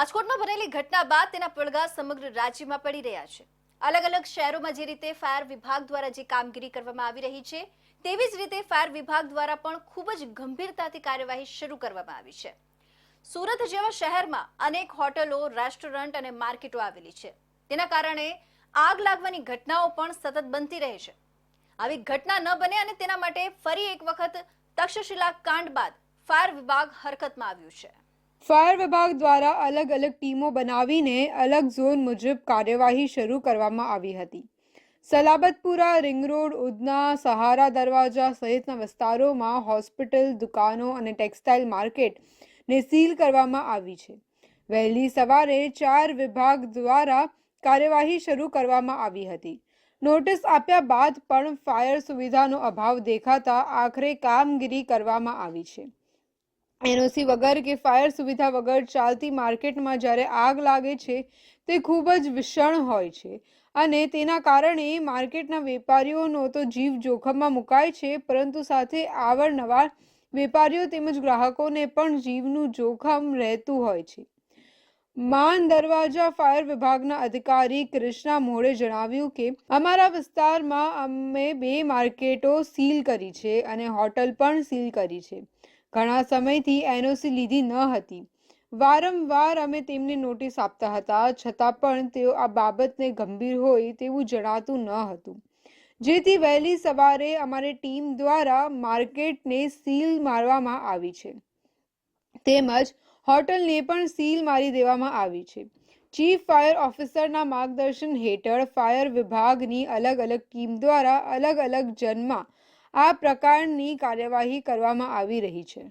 રાજકોટમાં બનેલી ઘટના બાદ તેના પડઘા સમગ્ર રાજ્યમાં પડી રહ્યા છે. અલગ અલગ શહેરોમાં જે રીતે ફાયર વિભાગ દ્વારા જે કામગીરી કરવામાં આવી રહી છે, તેવી જ રીતે ફાયર વિભાગ દ્વારા પણ ખૂબ જ ગંભીરતાથી કાર્યવાહી શરૂ કરવામાં આવી છે. સુરત જેવા શહેરમાં અનેક હોટલો, રેસ્ટોરન્ટ અને માર્કેટો આવેલી છે. તેના કારણે આગ લાગવાની ઘટનાઓ પણ સતત બનતી રહે છે. આવી ઘટના ન બને અને તેના માટે ફરી એક વખત તક્ષશિલા કાંડ બાદ ફાયર વિભાગ હરકતમાં આવ્યું છે. ફાયર વિભાગ દ્વારા અલગ અલગ ટીમો બનાવીને અલગ ઝોન મુજબ કાર્યવાહી શરૂ કરવામાં આવી હતી. સલાબતપુરા, રિંગ રોડ, ઉધના, સહારા દરવાજા સહિતના વિસ્તારોમાં હોસ્પિટલ, દુકાનો અને ટેક્સટાઇલ માર્કેટને સીલ કરવામાં આવી છે. વહેલી સવારે ચાર વિભાગ દ્વારા કાર્યવાહી શરૂ કરવામાં આવી હતી. નોટિસ આપ્યા બાદ પણ ફાયર સુવિધાનો અભાવ દેખાતા આખરે કામગીરી કરવામાં આવી છે. એનઓસી વગર કે ફાયર સુવિધા વગર ચાલતી માર્કેટમાં જ્યારે આગ લાગે છે, તે ખૂબ જ વિષણ હોય છે. અને તેના કારણે માર્કેટના વેપારીઓનો તો જીવ જોખમમાં મુકાય છે, પરંતુ સાથે અવારનવાર વેપારીઓ તેમજ ગ્રાહકોને પણ જીવનું જોખમ રહેતું હોય છે. માન દરવાજા ફાયર વિભાગના અધિકારી કૃષ્ણા મોડે જણાવ્યું કે, અમારા વિસ્તારમાં અમે બે માર્કેટો સીલ કરી છે અને હોટલ પણ સીલ કરી છે. ઘણા સમયથી એનઓસી લીધી ન હતી. વારંવાર અમે તેમને નોટિસ આપતા હતા, છતાં પણ તેઓ આ બાબતને ગંભીર હોય તેવું જણાતું ન હતું. જેથી વહેલી સવારે અમારી ટીમ દ્વારા માર્કેટને સીલ મારવામાં આવી છે. તેમજ હોટલને પણ સીલ મારી દેવામાં આવી છે. ચીફ ફાયર ઓફિસરના માર્ગદર્શન હેઠળ ફાયર વિભાગની અલગ અલગ ટીમ દ્વારા અલગ અલગ જન્મમાં આ પ્રકારની કાર્યવાહી કરવામાં આવી રહી છે.